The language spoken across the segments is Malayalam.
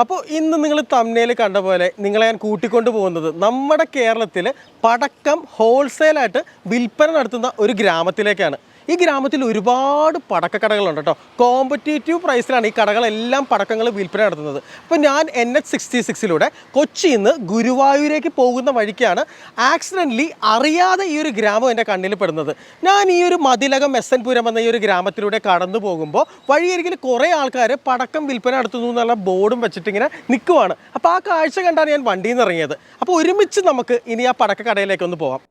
അപ്പോൾ ഇന്ന് നിങ്ങൾ തമ്മിൽ കണ്ട പോലെ നിങ്ങളെ ഞാൻ കൂട്ടിക്കൊണ്ട് പോകുന്നത് നമ്മുടെ കേരളത്തിൽ പടക്കം ഹോൾസെയിലായിട്ട് വിൽപ്പന നടത്തുന്ന ഒരു ഗ്രാമത്തിലേക്കാണ്. ഈ ഗ്രാമത്തിൽ ഒരുപാട് പടക്കക്കടകളുണ്ട് കേട്ടോ. കോമ്പറ്റേറ്റീവ് പ്രൈസിലാണ് ഈ കടകളെല്ലാം പടക്കങ്ങൾ വിൽപ്പന നടത്തുന്നത്. അപ്പോൾ ഞാൻ എൻ എച്ച് സിക്സ്റ്റി സിക്സിലൂടെ കൊച്ചിയിൽ നിന്ന് ഗുരുവായൂരേക്ക് പോകുന്ന വഴിക്കാണ് ആക്സിഡന്റലി അറിയാതെ ഈ ഒരു ഗ്രാമം എന്റെ കണ്ണിൽ പെടുന്നത്. ഞാൻ ഈ ഒരു മതിലകം എസ് എൻ പുരം എന്ന ഈ ഒരു ഗ്രാമത്തിലൂടെ കടന്നു പോകുമ്പോൾ വഴിയരികിൽ കുറേ ആൾക്കാർ പടക്കം വിൽപ്പന നടത്തുന്നു എന്നുള്ള ബോർഡും വെച്ചിട്ടിങ്ങനെ നിൽക്കുവാണ്. അപ്പോൾ ആ കാഴ്ച കണ്ടാണ് ഞാൻ വണ്ടിയിൽ നിന്ന് ഇറങ്ങിയത്. അപ്പോൾ ഒരുമിച്ച് നമുക്ക് ഇനി ആ പടക്ക കടയിലേക്ക് ഒന്ന് പോവാം.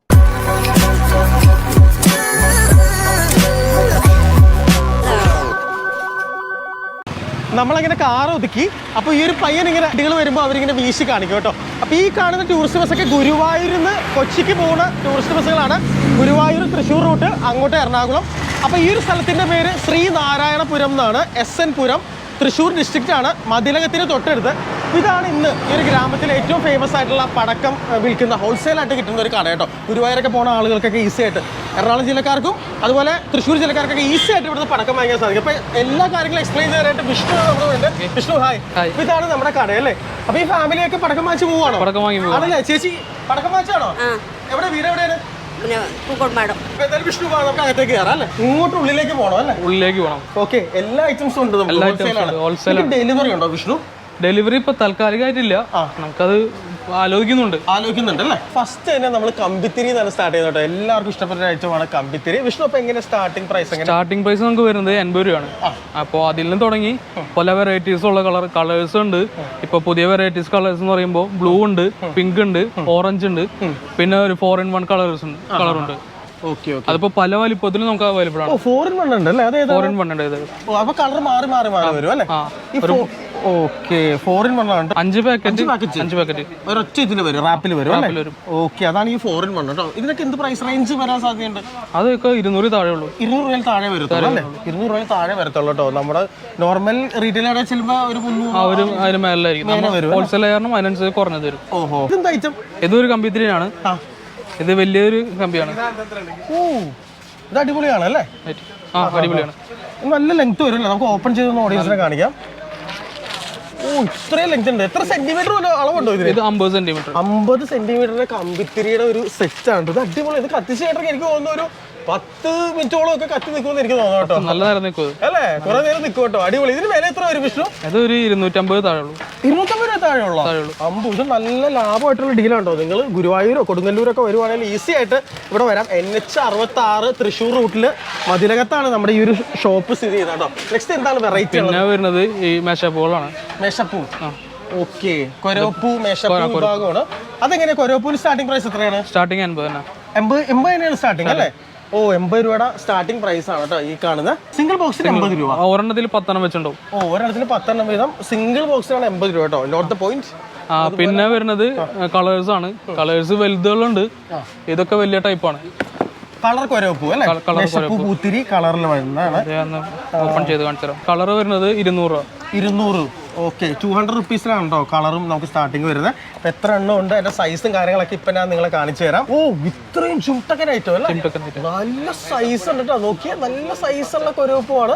നമ്മളങ്ങനെ കാർ ഒതുക്കി അപ്പോൾ ഈ ഒരു പയ്യൻ ഇങ്ങനെ അടികൾ വരുമ്പോൾ അവരിങ്ങനെ വീശി കാണിക്കും കേട്ടോ. അപ്പോൾ ഈ കാണുന്ന ടൂറിസ്റ്റ് ബസ്സൊക്കെ ഗുരുവായൂരിൽ നിന്ന് കൊച്ചിക്ക് പോകുന്ന ടൂറിസ്റ്റ് ബസ്സുകളാണ് ഗുരുവായൂർ തൃശ്ശൂർ റൂട്ട് അങ്ങോട്ട് എറണാകുളം. അപ്പോൾ ഈ ഒരു സ്ഥലത്തിന്റെ പേര് ശ്രീനാരായണപുരം എന്നാണ്. S N Puram Thrissur district ആണ്. മതിലകത്തിന് തൊട്ടടുത്ത്. ഇതാണ് ഇന്ന് ഈ ഒരു ഗ്രാമത്തിൽ ഏറ്റവും ഫേമസ് ആയിട്ടുള്ള പടക്കം വിൽക്കുന്ന ഹോൾസെയിൽ ആയിട്ട് കിട്ടുന്ന ഒരു കട കേട്ടോ. ഗുരുവായൂരൊക്കെ പോകുന്ന ആളുകൾക്കൊക്കെ ഈസി ആയിട്ട്. എറണാകുളം ജില്ലക്കാർക്കും അതുപോലെ തൃശ്ശൂർ ജില്ലക്കാർക്കൊക്കെ ഈസി ആയിട്ട് ഇവിടുന്ന് പടക്കം വാങ്ങാൻ സാധിക്കും. അപ്പോൾ എല്ലാ കാര്യങ്ങളും എക്സ്പ്ലെയിൻ ചെയ്യാനായിട്ട് വിഷ്ണു നമ്മുടെ വിഷ്ണു ഹായ്. ഇതാണ് നമ്മുടെ കട അല്ലേ? അപ്പോൾ ഈ ഫാമിലിയൊക്കെ പടക്കം വാങ്ങിച്ച് പോവാണോ പടക്കം വാങ്ങി. ആണല്ലേ ചേച്ചി പടക്കം വാങ്ങിച്ചാണോ എവിടെ? വീട് എവിടെയാണ്? ഇങ്ങോട്ട് ഉള്ളിലേക്ക് പോകണം അല്ലേ? ഉള്ളിലേക്ക് പോകണം. ഓക്കെ എല്ലാ ഐറ്റംസും ഉണ്ട് ഡെലിവറി ഉണ്ടോ വിഷ്ണു? ഡെലിവറി ഇപ്പൊ താൽക്കാലികമായിട്ടില്ല നമുക്കത് ആലോചിക്കുന്നുണ്ട്. ആലോചിക്കുന്നുണ്ട് അല്ലേ? ഫസ്റ്റ് തന്നെ നമ്മൾ കമ്പിത്തിരി തന്നെ സ്റ്റാർട്ട് ചെയ്യുന്നത് എല്ലാവർക്കും ഇഷ്ടപ്പെട്ട ഐറ്റമാണ് കമ്പിത്തിരി. വിഷ്ണു അപ്പൊ എങ്ങനെ സ്റ്റാർട്ടിംഗ് പ്രൈസ് സ്റ്റാർട്ടിംഗ് പ്രൈസ് നമുക്ക് വരുന്നത് എൺപത് രൂപയാണ്. അപ്പോൾ അതിൽ നിന്ന് തുടങ്ങി പല വെറൈറ്റീസ് ഉള്ള കളർ കളേഴ്സ് ഉണ്ട്. ഇപ്പൊ പുതിയ വെറൈറ്റീസ് കളേഴ്സ് എന്ന് പറയുമ്പോൾ ബ്ലൂ ഉണ്ട് പിങ്ക് ഉണ്ട് ഓറഞ്ച് ഉണ്ട്. പിന്നെ ഒരു ഫോർ ഇൻ വൺ കളേഴ്സ് ഉണ്ട് അതിപ്പോ പല വലിപ്പത്തിലും നമുക്ക് അവൈലബിൾ ആണ്. ഫോറിൻ വൺ ഉണ്ട് അല്ലേ ഫോറിൻ വൺ ഉണ്ട് അപ്പൊ കളർ മാറി മാറി മാറി വരും അല്ലേ? ഓക്കെ ഫോറിൻ വൺ ആണ് അഞ്ച് പാക്കറ്റ് പാക്കറ്റ് അഞ്ച് പാക്കറ്റ് ഒരൊറ്റ ഇതിൽ വരും റാപ്പിൽ വരും അല്ലേ? ഓക്കെ അതാണ് ഈ ഫോറിൻ വൺ കേട്ടോ ഇതിനൊക്കെ എന്ത് പ്രൈസ് റേഞ്ച് വരാൻ സാധ്യതയുണ്ട്? അതൊക്കെ ഇരുന്നൂറ് താഴെ ഉള്ളൂ ഇരുന്നൂറ് രൂപയിൽ താഴെ വരത്തുള്ളൂ അല്ലേ? ഇരുന്നൂറ് രൂപയിൽ താഴെ വരത്തുള്ളൂ കേട്ടോ നമ്മുടെ നോർമൽ റീറ്റെയിൽ അവിടെ ചെല്ലുമ്പോൾ ഒരു മുന്നൂറ് ആ അതിന് മേലായിരിക്കും. മേലെ ഹോൾസെയിൽ കാരണം അതിനനുസരിച്ച് കുറഞ്ഞത് വരും. ഓഹോ. ഇതെന്താ ഐറ്റം ഇതൊരു കമ്പിത്തിരിയാണ് ഇത് വലിയൊരു കമ്പിയാണ്. ഓ ഇത് അടിപൊളിയാണ് അല്ലേ? ആ അടിപൊളിയാണ്. നല്ല ലെങ്ത് വരും നമുക്ക് ഓപ്പൺ ചെയ്തൊന്ന് ഓഡിയൻസിനെ കാണിക്കാം. ഇത്രയും ലെങ്ത് ഉണ്ട്. എത്ര സെന്റിമീറ്റർ പോലെ അളവുണ്ടോ ഇതിന്? ഇത് അമ്പത് സെന്റിമീറ്റർ അമ്പത് സെന്റിമീറ്ററിന്റെ കമ്പിത്തിരിയുടെ ഒരു സെറ്റ് ആണ്. ഇത് അടിപൊളി. ഇത് കത്തിച്ചേട്ടൊക്കെ എനിക്ക് തോന്നുന്നു ഒരു പത്ത് മിനിറ്റോളം ഒക്കെ കത്തി നിൽക്കുമെന്ന് എനിക്ക് തോന്നുന്നു കേട്ടോ. നല്ല നേരം നിൽക്കും. അല്ലേ? കുറെ നേരം നിൽക്കും കേട്ടോ. അടിപൊളി. ഇതിന് വില എത്ര വരും വിഷ്ണു അതൊരു ഇരുന്നൂറ്റമ്പത് താഴെ ഉള്ളൂ ഇരുന്നൂറ്റമ്പത് രൂപ താഴെയുള്ള? അമ്പു ഇത് നല്ല ലാഭമായിട്ടുള്ള ഡീലാണോ നിങ്ങൾ ഗുരുവായൂരോ കൊടുങ്ങല്ലൂരൊക്കെ വരുവാണെങ്കിൽ ഈസി ആയിട്ട് ഇവിടെ വരാം. എൻ എച്ച് അറുപത്തി ആറ് തൃശ്ശൂർ റൂട്ടിൽ മതിലകത്താണ് നമ്മുടെ ഈ ഒരു ഷോപ്പ് സ്ഥിതി ചെയ്യുന്നത് കേട്ടോ. നെക്സ്റ്റ് എന്താണ് വെറൈറ്റി പിന്നെ വരുന്നത് ഈ മെഷപ്പൂളാണ് മേശപ്പൂ. ഓക്കെ കൊരോപ്പൂ മേശപ്പൂ വിഭാഗമാണ്. അതെങ്ങനെയാ കൊരോപ്പൂന് സ്റ്റാർട്ടിംഗ് പ്രൈസ് എത്രയാണ്? സ്റ്റാർട്ടിംഗ് തന്നെ. എൺപത് എൺപത് തന്നെയാണ് സ്റ്റാർട്ടിംഗ് അല്ലേ? ഓ എൺപത് രൂപയുടെ സ്റ്റാർട്ടിംഗ് പ്രൈസ് ആണ് കേട്ടോ ഈ കാണുന്ന. സിംഗിൾ ബോക്സിൽ എൺപത് രൂപ. ഒരെണ്ണത്തിൽ പത്തെണ്ണം വെച്ചിട്ടുണ്ടാവും. ഓ ഒരെണ്ണത്തിൽ പത്തെണ്ണം വീതം. സിംഗിൾ ബോക്സിനാണ് എൺപത് രൂപ കേട്ടോ നോട്ട് ദ പോയിന്റ് പിന്നെ വരുന്നത് കളേഴ്സ് ആണ്. കളേഴ്സ് വലുതുകളുണ്ട്. ഇതൊക്കെ വലിയ ടൈപ്പാണ് കളർ കൊരവപ്പൂ അല്ലേ? പൂത്തിരി കളറിൽ വരുന്നതാണ്. ഓപ്പൺ ചെയ്ത് കാണിച്ചു തരാം കളർ വരുന്നത് ഇരുന്നൂറ് രൂപ. ഇരുന്നൂറ്. ഓക്കെ ടു ഹൺഡ്രഡ് റുപ്പീസിലാണ് കേട്ടോ കളറും നമുക്ക് സ്റ്റാർട്ടിങ് വരുന്നത്. അപ്പൊ എത്ര എണ്ണം ഉണ്ട് അതിന്റെ സൈസും കാര്യങ്ങളൊക്കെ ഇപ്പൊ ഞാൻ നിങ്ങളെ കാണിച്ചു തരാം. ഓ ഇത്രയും ചുട്ടക്കൻ ഐറ്റം അല്ലേ? നല്ല സൈസ് ഉണ്ട് കേട്ടോ നോക്കിയാൽ നല്ല സൈസുള്ള കൊരവപ്പുമാണ്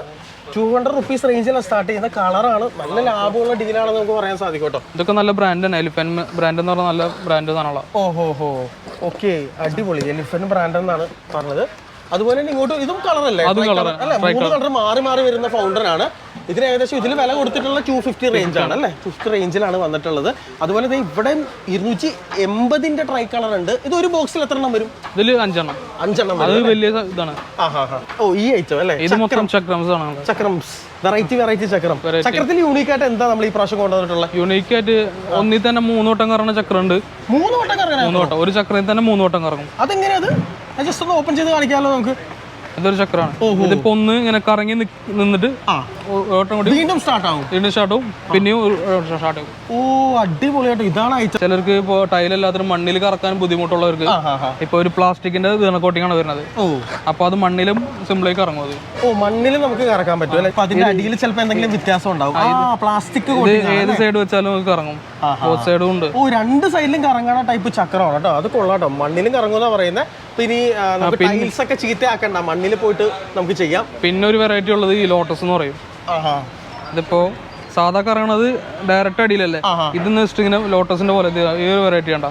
ടു ഹൺഡ്രഡ് റുപ്പീസ് റേഞ്ചിലാണ് സ്റ്റാർട്ട് ചെയ്യുന്ന കളറാണ് നല്ല ലാഭമുള്ള ഡീലാണെന്ന് നമുക്ക് പറയാൻ സാധിക്കും കേട്ടോ ഇതൊക്കെ നല്ല ബ്രാൻഡാണ് എലിഫൻ ബ്രാൻഡ് എന്ന് പറഞ്ഞാൽ നല്ല ബ്രാൻഡ് സാധനമുള്ള ഓഹോ ഹോ ഓക്കെ അടിപൊളി. എലിഫൻ ബ്രാൻഡ് എന്നാണ് പറഞ്ഞത്. അതുപോലെ തന്നെ ഇങ്ങോട്ടും ഇതും കളറല്ലേ അല്ലേ? മൂന്ന് കളർ മാറി മാറി വരുന്ന ഫൗണ്ടറാണ് ഇതിന് ഏകദേശം ഇതിൽ വില കൊടുത്തിട്ടുള്ള ടു ഫിഫ്റ്റി റേഞ്ച് ആണ് അല്ലേ? ഫിഫ്റ്റി റേഞ്ചിലാണ് വന്നിട്ടുള്ളത്. അതുപോലെ തന്നെ ഇവിടെ ഇരുന്നൂറ്റി എൺപതിന്റെ ട്രൈ കളർ ഉണ്ട്. ഇത് ഒരു ബോക്സിൽ എത്ര എണ്ണം വരും? ഇതിൽ അഞ്ചെണ്ണം. അഞ്ചെണ്ണം അത് വലിയ ഇതാണ്. ഓ ഈ ഐറ്റം അല്ലേ? ഇത് മൊത്തം ചക്രംസ് ആണ് ചക്രം. വെറൈറ്റി വെറൈറ്റി ചക്രം. ചക്രത്തിൽ യൂണീക്ക് ആയിട്ട് എന്താ നമ്മൾ ഈ പ്രാവശ്യം കൊണ്ടുവന്നിട്ടുള്ളത്? യൂണീക്ക് ആയിട്ട് ഒന്നിൽ തന്നെ മൂന്ന് വട്ടം കറങ്ങുന്ന ചക്രം ഉണ്ട് മൂന്ന് വട്ടം കറങ്ങാൻ മൂന്ന് വട്ടം. ഒരു ചക്രത്തിൽ തന്നെ മൂന്ന് വട്ടം കറങ്ങും. അതെങ്ങനെയാ അത് ജസ്റ്റ് ഒന്ന് ഓപ്പൺ ചെയ്ത് കാണിക്കാമല്ലോ നമുക്ക്. ഇതൊരു ചക്രമാണ്. ഇതിപ്പോ ഒന്ന് ഇങ്ങനെ കറങ്ങി നിന്നിട്ട് വീണ്ടും സ്റ്റാർട്ട് ആവും വീണ്ടും സ്റ്റാർട്ടും പിന്നെയും സ്റ്റാർട്ട് ആവും. ഓ അടിപൊളിയായിട്ട് ഇതാണ് ചിലർക്ക് ഇപ്പോൾ ടൈലല്ലാത്തൊരു മണ്ണിൽ കറക്കാൻ ബുദ്ധിമുട്ടുള്ളവർക്ക് ഇപ്പോൾ ഒരു പ്ലാസ്റ്റിക്കിന്റെ കോട്ടിംഗ് ആണ് വരുന്നത്. അപ്പൊ അത് മണ്ണിലും സിമ്പിളായി കറങ്ങും അത്. ഓ മണ്ണിലും നമുക്ക് കറക്കാൻ പറ്റും അതിന്റെ അടിയിൽ ചിലപ്പോ എന്തെങ്കിലും വ്യത്യാസം ഉണ്ടാവും. പ്ലാസ്റ്റിക് ഏത് സൈഡ് വെച്ചാലും നമുക്ക് കറങ്ങും. സൈഡും ഉണ്ട്. ഓ രണ്ട് സൈഡിലും കറങ്ങണ ടൈപ്പ് ചക്രമാണ് കേട്ടോ. അത് കൊള്ളാട്ടോ മണ്ണിലും കറങ്ങുന്ന പറയുന്നത് ഇനി ആ, നമുക്ക് ടൈൽസ് ഒക്കെ ചീത്തയാക്കണ്ട. മണ്ണിൽ പോയിട്ട് നമുക്ക് ചെയ്യാം. പിന്നെ ഒരു വെറൈറ്റി ഉള്ളത് ഈ ലോട്ടസ് എന്ന് പറയും. ഇതിപ്പോ സാധാ കറങ്ങണത് ഡയറക്റ്റ് അടിയിലല്ലേ? ഇത് ജസ്റ്റ് ഇങ്ങനെ ലോട്ടസിന്റെ പോലെ ഈ ഒരു വെറൈറ്റി കണ്ട.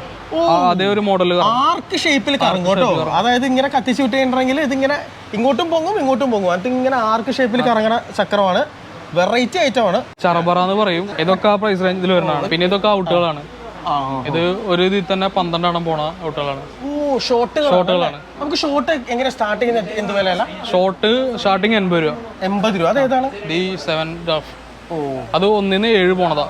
അതേ ഒരു മോഡൽ ആർക്ക് ഷേപ്പിൽ അതായത് ഇങ്ങനെ കത്തിച്ച് വിട്ടിട്ടുണ്ടെങ്കിൽ ഇതിങ്ങനെ ഇങ്ങോട്ടും പൊങ്ങും ഇങ്ങോട്ടും പൊങ്ങും. അത് ഇങ്ങനെ ആർക്ക് ഷേപ്പിൽ കറങ്ങണ ചക്രമാണ്. വെറൈറ്റി ഐറ്റമാണ് ചറബറ എന്ന് പറയും. ഇതൊക്കെ ആ പ്രൈസ് റേഞ്ചിൽ വരുന്നതാണ്. പിന്നെ ഇതൊക്കെ ഔട്ടുകളാണ് ഇത് ഒരു ഇതിൽ തന്നെ പന്ത്രണ്ടെണ്ണം പോണ ഔട്ടുകളാണ് ഷോട്ടുകളാണ് നമുക്ക് ഷോർട്ട് എങ്ങനെ സ്റ്റാർട്ടിങ് എന്ത് വിലയല്ല? ഷോർട്ട് സ്റ്റാർട്ടിങ് എൺപത് രൂപ. എൺപത് രൂപ. അതേതാണ് ഡി സെവൻ ഓ അത് ഒന്നിന്ന് ഏഴ് പോണതാ.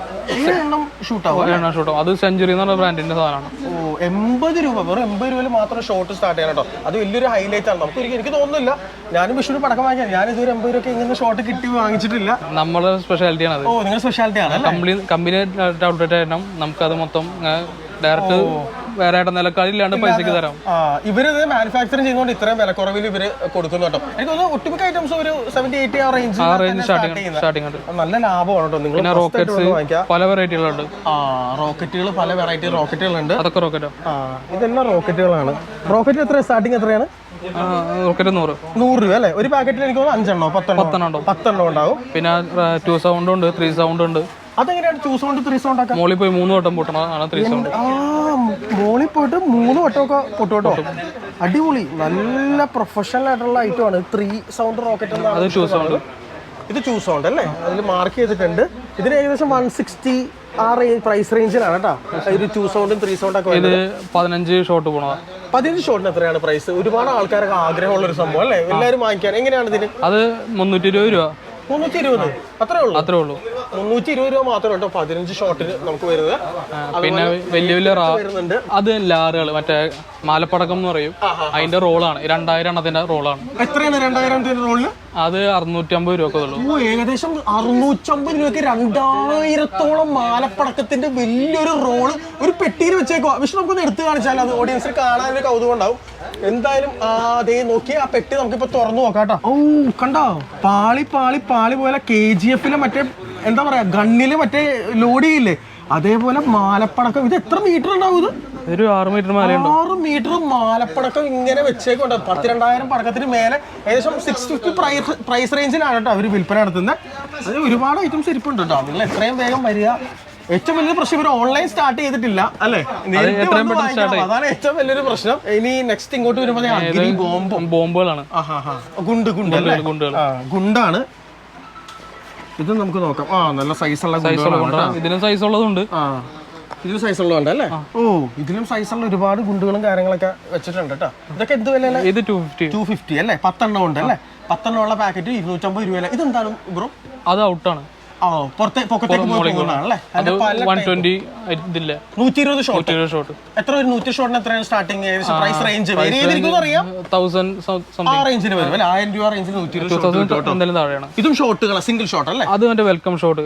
എണ്ണം ഷൂട്ട് അത് സെഞ്ചുറി എന്ന് പറഞ്ഞ ബ്രാൻഡിന്റെ സാധനമാണ്. ഓ എൺപത് രൂപ. വെറും എൺപത് രൂപയിൽ മാത്രം ഷോർട്ട് സ്റ്റാർട്ട് ചെയ്യാൻ കേട്ടോ അത് വലിയൊരു ഹൈലൈറ്റ് ആണ്. നമുക്ക് എനിക്ക് തോന്നുന്നില്ല. ഞാനും വിഷുവിന് പടക്കം വാങ്ങിക്കാം ഞാൻ ഇതുവരെ എൺപത് രൂപയ്ക്ക് ഇങ്ങനെ ഷോർട്ട് കിട്ടി വാങ്ങിച്ചിട്ടില്ല. നമ്മുടെ സ്പെഷ്യാലിറ്റിയാണ് അത്. ഓ നിങ്ങൾ സ്പെഷ്യാലിറ്റി ആണ് കമ്പനി കമ്പനി ഔട്ട്ലെറ്റ് ആയിരുന്നു നമുക്കത് മൊത്തം ഡയറക്റ്റ് വേറെ ആയിട്ട് പൈസക്ക് തരാം. ഇവർ മാനുഫാക്ചറിങ് ചെയ്തുകൊണ്ട് ഇത്രയും വിലക്കുറവിൽ ഇവർ കൊടുക്കുന്നു കേട്ടോ. എനിക്ക് തോന്നുന്നു ഒട്ടുമിക്ക ഐറ്റംസ് ഒരു സെവന്റി എയ്റ്റി ആ റേഞ്ച് ആ റേഞ്ച് സ്റ്റാർട്ടിങ് സ്റ്റാർട്ടിങ് ഉണ്ട്. നല്ല ലാഭമാണ് കേട്ടോ. നിങ്ങൾ പിന്നെ റോക്കറ്റ്സ് വാങ്ങിക്കാം പല വെറൈറ്റികളുണ്ട് ആ റോക്കറ്റുകൾ പല വെറൈറ്റി റോക്കറ്റുകളുണ്ട് അതൊക്കെ റോക്കറ്റോ ആ. ഇതെല്ലാം റോക്കറ്റുകളാണ് റോക്കറ്റ് എത്ര സ്റ്റാർട്ടിങ് എത്രയാണ്? റോക്കറ്റ് നൂറ്. നൂറ് രൂപ അല്ലേ? ഒരു പാക്കറ്റിൽ എനിക്ക് തോന്നുന്നു അഞ്ചെണ്ണോ പത്തെണ്ണോ? പത്തെണ്ണോ ഉണ്ടാവും. പിന്നെ ടു സൗണ്ട് ഉണ്ട് ത്രീ സൗണ്ട് ഉണ്ട്. അതെങ്ങനെയാണ് ചൂസ് കൊണ്ട് ത്രീ സൗണ്ട് ആക്കാം മോളിൽ പോയി മൂന്ന് വട്ടം പൊട്ടണതാണ് ത്രീ സൗണ്ട് ആ മോളിൽ പോയിട്ട് മൂന്ന് വട്ടമൊക്കെ പൊട്ടു കേട്ടോ. അടിപൊളി. നല്ല പ്രൊഫഷണൽ ആയിട്ടുള്ള ഐറ്റം ആണ്. ത്രീ സൗണ്ട് റോക്കറ്റ് എന്നാണ് അത് ടു സൗണ്ട് ഇത് ചൂസ് സൗണ്ട് അല്ലേ? അതിൽ മാർക്ക് ചെയ്തിട്ടുണ്ട്. ഇതിന് ഏകദേശം വൺ സിക്സ്റ്റി ആ റേഞ്ച് പ്രൈസ് റേഞ്ചിലാണ് കേട്ടോ. ഇത് ടൂ സൗണ്ടും ത്രീ സൗണ്ടും ഒക്കെ ഇത് പതിനഞ്ച് ഷോട്ട് പോണോ പതിനഞ്ച് ഷോട്ടിന് എത്രയാണ് പ്രൈസ് ഒരുപാട് ആൾക്കാർക്ക് ആഗ്രഹമുള്ള ഒരു സംഭവം അല്ലേ? എല്ലാവരും വാങ്ങിക്കാൻ. എങ്ങനെയാണ് ഇതിന്? അത് മുന്നൂറ്റി ഇരുപത് രൂപ. മുന്നൂറ്റി ഇരുപത്. അത്രേ ഉള്ളൂ? അത്രേ ഉള്ളൂ. മുന്നൂറ്റി ഇരുപത് രൂപ മാത്രമേ കേട്ടോ പതിനഞ്ച് ഷോട്ടിന് നമുക്ക് വരുന്നത്. പിന്നെ വലിയ വലിയ റാ വരുന്നുണ്ട്. അത് ലാറുകൾ മറ്റേ മാലപ്പടക്കം എന്ന് പറയും. അതിന്റെ റോളാണ്. രണ്ടായിരം എണ്ണത്തിന്റെ റോളാണ്. എത്രയാണ് രണ്ടായിരം റോളിന്? അത് അറുന്നൂറ്റി അമ്പത് രൂപ ഉള്ളൂ. ഏകദേശം അറുന്നൂറ്റമ്പത് രൂപയ്ക്ക് രണ്ടായിരത്തോളം മാലപ്പടക്കത്തിന്റെ വലിയൊരു റോൾ ഒരു പെട്ടിയിൽ വെച്ചേക്കോ പക്ഷെ നമുക്കൊന്ന് എടുത്തു കാണിച്ചാൽ അത് ഓഡിയൻസിന് കാണാൻ ഒരു കൗതുകം ഉണ്ടാവും എന്തായാലും അതെ നോക്കി ആ പെട്ടി നമുക്കിപ്പോ തുറന്നു നോക്കാം കേട്ടോ. ഓ കണ്ടോ? പാളി പാളി പാളി പോലെ കെ ജി എഫിലെ മറ്റേ എന്താ പറയാ ഗണ്ണിൽ മറ്റേ ലോഡിയില്ലേ? അതേപോലെ മാലപ്പടക്കം ഇത് എത്ര മീറ്റർ ഉണ്ടാവും ഇത്? ഒരു ആറ് മീറ്റർ ആറ് മീറ്റർ മാലപ്പടക്കം ഇങ്ങനെ വെച്ചേക്കുണ്ട്. പത്തിരണ്ടായിരം പടക്കത്തിന് മേലെ ഏകദേശം സിക്സ് ഫിഫ്റ്റി പ്രൈസ് പ്രൈസ് റേഞ്ചിലാണ് കേട്ടോ അവർ വിൽപ്പന നടത്തുന്നത് അത് ഒരുപാട് ഐറ്റംസ് ഇരിപ്പുണ്ട് കേട്ടോ. നിങ്ങൾ എത്രയും വേഗം വരിക. ഏറ്റവും വലിയ പ്രശ്നം ഇവർ ഓൺലൈൻ സ്റ്റാർട്ട് ചെയ്തിട്ടില്ല അല്ലെ. അതാണ് ഏറ്റവും വലിയൊരു പ്രശ്നം. ഇനി നെക്സ്റ്റ് ഇങ്ങോട്ട് വരുമ്പോൾ ബോംബും ബോംബുകളാണ്. ഗുണ്ട് ഗുണ്ട് ഗുണ്ടാണ്. ഇത് നമുക്ക് നോക്കാം. ആ നല്ല സൈസ് ഉള്ള ഗുണ്ടുകളാണ് കൊണ്ടാണ് ഇതിനും സൈസ് ഉള്ളതുണ്ട്. ആ ഇതിലും സൈസ് ഉള്ളതുണ്ട് അല്ലേ? ഓ ഇതിലും ഉള്ള ഒരുപാട് ഗുണ്ടുകളും കാര്യങ്ങളൊക്കെ വെച്ചിട്ടുണ്ട് കേട്ടോ. ഇതൊക്കെ എന്ത് വില ഇത് ടു ഫിഫ്റ്റി ടു ഫിഫ്റ്റി അല്ലേ? പത്തെണ്ണം ഉണ്ട് അല്ലേ? പത്തെണ്ണം ഉള്ള പാക്കറ്റ് ഇരുന്നൂറ്റമ്പത് രൂപ ഇതെന്താണ് ബ്രോ? അത് ഔട്ടാണ് നൂറ്റി ഇരുപത് ഷോട്ട് എത്ര ഒരു നൂറ്റി ഷോട്ടിന് എത്രയാണ് സ്റ്റാർട്ടിങ് ഏകദേശം പ്രൈസ് റേഞ്ച് അറിയാം? ആ റേഞ്ചിന് വരും അല്ലേ? ആയിരം രൂപ റേഞ്ചിൽ നൂറ്റി ഇരുപത് ഇതും ഷോട്ടുകളാ സിംഗിൾ ഷോട്ട് അല്ലേ? അത് മറ്റേ വെൽക്കം ഷോട്ട്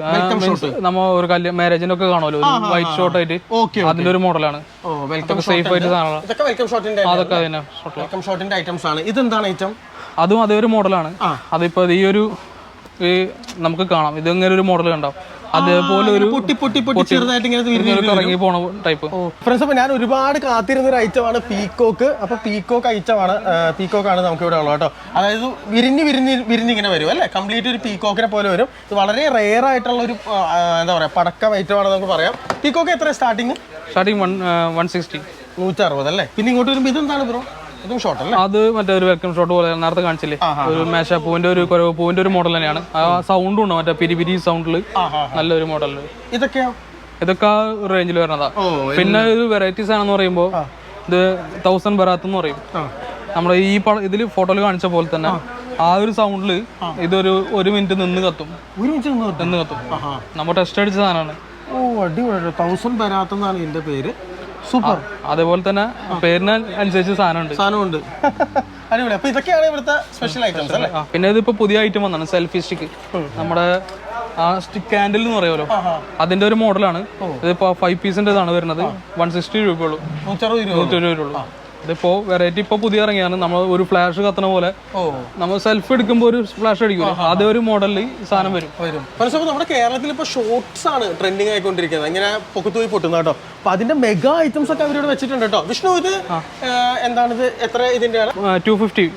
നമ്മ ഒരു കല്യാണം മാരേജിനൊക്കെ കാണുമല്ലോ. വൈറ്റ് ഷോട്ട് ആയിട്ട് അതിന്റെ ഒരു മോഡലാണ് സേഫ് ആയിട്ട് അതൊക്കെ വെൽക്കം ഷോട്ടിന്റെ ഐറ്റംസ് ആണ്. ഇതെന്താണ് ഐറ്റം അതും അതേ ഒരു മോഡലാണ്. അതിപ്പോ ഈ ഒരു ഈ നമുക്ക് കാണാം. ഇത് ഇങ്ങനെ ഒരു മോഡൽ കണ്ടോ. അതേപോലെ ഒരു പൊട്ടി പൊട്ടി പൊട്ടി ചെറുതായിട്ട് ഇങ്ങനെ ഇങ്ങനെ പോണ ടൈപ്പ് ഫ്രണ്ട്സ് അപ്പോൾ ഞാൻ ഒരുപാട് കാത്തിരുന്ന ഒരു ഐറ്റമാണ് പീക്കോക്ക് അപ്പൊ പീക്കോക്ക് ഐറ്റമാണ് പീക്കോക്ക് ആണ് നമുക്ക് ഇവിടെ ഉള്ളത് കേട്ടോ. അതായത് വിരിഞ്ഞ് വിരിഞ്ഞ് വിരിഞ്ഞിങ്ങനെ വരും അല്ലേ? കംപ്ലീറ്റ് ഒരു പീക്കോക്കിനെ പോലെ വരും. ഇത് വളരെ റെയർ ആയിട്ടുള്ള ഒരു എന്താ പറയാ പടക്കം ഐറ്റമാണ് നമുക്ക് പറയാം. പീക്കോക്ക് എത്ര starting starting one one sixty നൂറ്ററുപത് അല്ലേ? പിന്നെ ഇങ്ങോട്ട് വരുമ്പോൾ ഇതെന്താണ് ബ്രോ അത് മറ്റേ ഒരു വെൽക്കം ഷോട്ട് പോലെ നേരത്തെ കാണിച്ചില്ലേ? ഒരു മേശ പൂവിന്റെ ഒരു പൂവിന്റെ ഒരു മോഡൽ തന്നെയാണ്. ആ സൗണ്ടും ഉണ്ട്? മറ്റേ പിരിപിരി സൗണ്ടിൽ ആ നല്ലൊരു മോഡൽ ഇതൊക്കെയോ ഇതൊക്കെ ആ റേഞ്ചിൽ വരുന്നതാ. പിന്നെ ഒരു വെറൈറ്റീസ് ആണെന്ന് പറയുമ്പോൾ ഇത് തൗസൻഡ് ബറാത്ത് എന്ന് പറയും. നമ്മുടെ ഈ ഇതിൽ ഫോട്ടോയിൽ കാണിച്ച പോലെ തന്നെ ആ. ഒരു സൗണ്ടിൽ ഇതൊരു ഒരു മിനിറ്റ് നിന്ന് കത്തും. ഒരു മിനിറ്റ് നിന്ന് കത്തും? നമ്മൾ ടെസ്റ്റ് അടിച്ച സാധനമാണ്. ഓ അടിപൊളി. തൗസൻഡ് ബരാത്തെന്നാണ് ഇതിന്റെ പേര്. സൂപ്പർ. അതേപോലെ തന്നെ പേരിന് അനുസരിച്ച് സാധനമുണ്ട്. സാധനമുണ്ട്. അടിപൊളി. അപ്പൊ ഇതൊക്കെയാണ് ഇവിടുത്തെ സ്പെഷ്യൽ ഐറ്റംസ് അല്ലേ? പിന്നെ ഇതിപ്പോ പുതിയ ഐറ്റം വന്നാണ് സെൽഫി സ്റ്റിക്ക് നമ്മുടെ ആ സ്റ്റിക്ക് ഹാൻഡിൽ എന്ന് പറയുമല്ലോ. അതിന്റെ ഒരു മോഡലാണ് ഇതിപ്പോ ഫൈവ് പീസിന്റെ ഇതാണ് വരുന്നത്. വൺ സിക്സ്റ്റി രൂപയുള്ളൂ. നൂറ്ററുപത് രൂപ. നൂറ്റി ഇരുപത് രൂപയുള്ളൂ ഇതിപ്പോ വെറൈറ്റി ഇപ്പൊ പുതിയ ഇറങ്ങിയാണ് നമ്മൾ ഒരു ഫ്ലാഷ് കത്തണ പോലെ. നമ്മൾ സെൽഫ് എടുക്കുമ്പോൾ ഒരു ഫ്ലാഷ് അടിക്കും അതേ ഒരു മോഡലിൽ സാധനം വരും. വരും. നമ്മുടെ കേരളത്തിൽ ഇപ്പൊ ഷോർട്സ് ആണ് ട്രെൻഡിങ് ആയിക്കൊണ്ടിരിക്കുന്നത്. ഇങ്ങനെ പൊക്കത്ത് പോയി പൊട്ടുന്ന കേട്ടോ. അപ്പൊ അതിന്റെ മെഗാ ഐറ്റംസ് ഒക്കെ അവരോട് വെച്ചിട്ടുണ്ട് കേട്ടോ. വിഷ്ണു ഇത് എന്താണിത്? എത്ര ഇതിന്റെ two fifty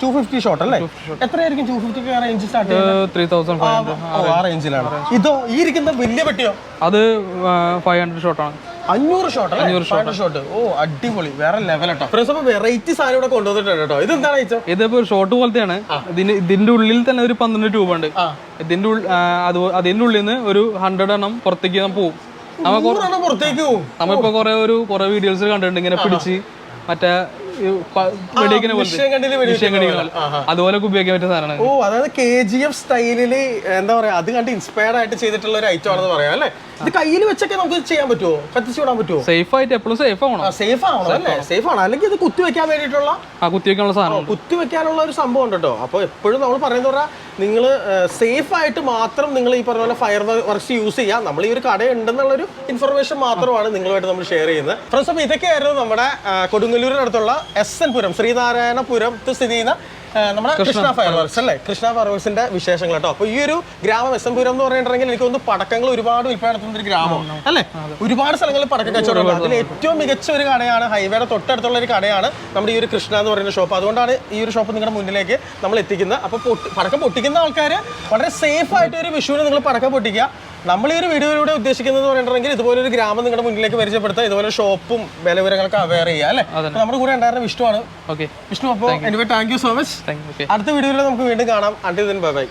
two fifty shot അല്ലേ? എത്രയായിരിക്കും two fifty range start three thousand ആ റേഞ്ചിലാണ് ഇതോ ഈ ഇരിക്കുന്ന വലിയ പെട്ടിയോ? അത് ഫൈവ് ഹൺഡ്രഡ് ഷോട്ടാണ് അഞ്ഞൂറ് ഷോട്ട് അഞ്ഞൂറ് ഷോട്ട് ഓ അടിപൊളി. വേറെ ലെവൽ കേട്ടോ ഫ്രണ്ട്സ് അപ്പൊ വെറൈറ്റി സാധനം ഇവിടെ കൊണ്ടുവന്നിട്ടുണ്ട് കേട്ടോ. ഇതെന്താണ് അയച്ചോ ഇതിപ്പോ ഒരു ഷോട്ട് പോലത്തെയാണ്. ഇതിന് ഇതിന്റെ ഉള്ളിൽ തന്നെ ഒരു പന്ത്രണ്ട് രൂപ ഉണ്ട്. ഇതിന്റെ അതിന്റെ ഉള്ളിൽ നിന്ന് ഒരു ഹൺഡ്രഡ് എണ്ണം പുറത്തേക്ക് നമ്മൾ പോകും നമ്മളിപ്പോ കൊറേ ഒരു കൊറേ വീഡിയോസ് കണ്ടിട്ടുണ്ട് ഇങ്ങനെ പിടിച്ച് മറ്റേ ഈ പ- വെടിവെക്കുന്ന പോലത്തെ വിഷയം കണ്ടിൽ വെടി വിഷയം കടിക്കുന്ന പോലെ. അതുപോലൊക്കെ ഉപയോഗിക്കാൻ പറ്റുന്ന സാധനമാണ്. ഓ അതായത് കെ ജി എഫ് സ്റ്റൈലിൽ എന്താ പറയാ അത് കണ്ട് ഇൻസ്പയർഡ് ആയിട്ട് ചെയ്തിട്ടുള്ള ഒരു ഐറ്റം ആണെന്ന് പറയാം അല്ലേ? ഇത് കയ്യിൽ വെച്ചൊക്കെ നമുക്ക് ചെയ്യാൻ പറ്റുമോ കത്തിച്ചു വിടാൻ പറ്റുമോ സേഫ് ആയിട്ട് എപ്പോഴും സേഫ് ആവണം. സേഫ് ആവണം അല്ലേ? സേഫ് ആണ് അല്ലെങ്കിൽ ഇത് കുത്തി വെക്കാൻ വേണ്ടിയിട്ടുള്ള ആ കുത്തിവെക്കാനുള്ള സാധനം കുത്തി വെക്കാനുള്ള ഒരു സംഭവം ഉണ്ട് കേട്ടോ. അപ്പോൾ എപ്പോഴും നമ്മൾ പറയുന്നത് പറഞ്ഞാൽ നിങ്ങൾ സേഫ് ആയിട്ട് മാത്രം നിങ്ങൾ ഈ പറഞ്ഞ പോലെ ഫയർ വർക്ക്സ് യൂസ് ചെയ്യാം. നമ്മൾ ഈ ഒരു കട ഉണ്ടെന്നുള്ളൊരു ഇൻഫർമേഷൻ മാത്രമാണ് നിങ്ങളുമായിട്ട് നമ്മൾ ഷെയർ ചെയ്യുന്നത്. ഫ്രണ്ട്സ് അപ്പോൾ ഇതൊക്കെയായിരുന്നു നമ്മുടെ കൊടുങ്ങല്ലൂരിനടുത്തുള്ള എസ് എൻ പുരം ശ്രീനാരായണപുരത്ത് സ്ഥിതി ചെയ്യുന്ന നമ്മുടെ കൃഷ്ണ ഫയർ വർക്ക്സ് അല്ലേ? കൃഷ്ണ ഫയർ വർക്ക്സിന്റെ വിശേഷങ്ങൾ കേട്ടോ. അപ്പൊ ഈ ഒരു ഗ്രാമം എസ് എം പുരം എന്ന് പറഞ്ഞിട്ടുണ്ടെങ്കിൽ എനിക്ക് തോന്നുന്നു പടക്കങ്ങൾ ഒരുപാട് വിൽപ്പന നടത്തുന്ന ഒരു ഗ്രാമം. അല്ലേ? ഒരുപാട് സ്ഥലങ്ങളിൽ പടക്ക കച്ചവടം അതിൽ ഏറ്റവും മികച്ച ഒരു കടയാണ് ഹൈവേയുടെ തൊട്ടടുത്തുള്ള ഒരു കടയാണ് നമ്മുടെ ഈ ഒരു കൃഷ്ണ എന്ന് പറയുന്ന ഷോപ്പ് അതുകൊണ്ടാണ് ഈ ഒരു ഷോപ്പ് നിങ്ങളുടെ മുന്നിലേക്ക് നമ്മൾ എത്തിക്കുന്നത്. അപ്പൊ പടക്കം പൊട്ടിക്കുന്ന ആൾക്കാർ വളരെ സേഫ് ആയിട്ട് ഒരു വിഷുവിന് നിങ്ങൾ പടക്കം പൊട്ടിക്കുക. നമ്മൾ ഈ ഒരു വീഡിയോയിലൂടെ ഉദ്ദേശിക്കുന്നത് പറഞ്ഞിട്ടുണ്ടെങ്കിൽ ഇതുപോലെ ഒരു ഗ്രാമം നിങ്ങളുടെ മുന്നിലേക്ക് പരിചയപ്പെടുത്തുക. ഇതുപോലെ ഷോപ്പും വിലവിവരങ്ങളൊക്കെ അവെയർ ചെയ്യുക അല്ലേ? നമ്മുടെ കൂടെ ഉണ്ടായിരുന്ന വിഷ്ണുവാണ് ഓക്കെ വിഷ്ണു അപ്പോൾ anyway thank you so much അടുത്ത വീഡിയോയിൽ നമുക്ക് വീണ്ടും കാണാം. Until bye bye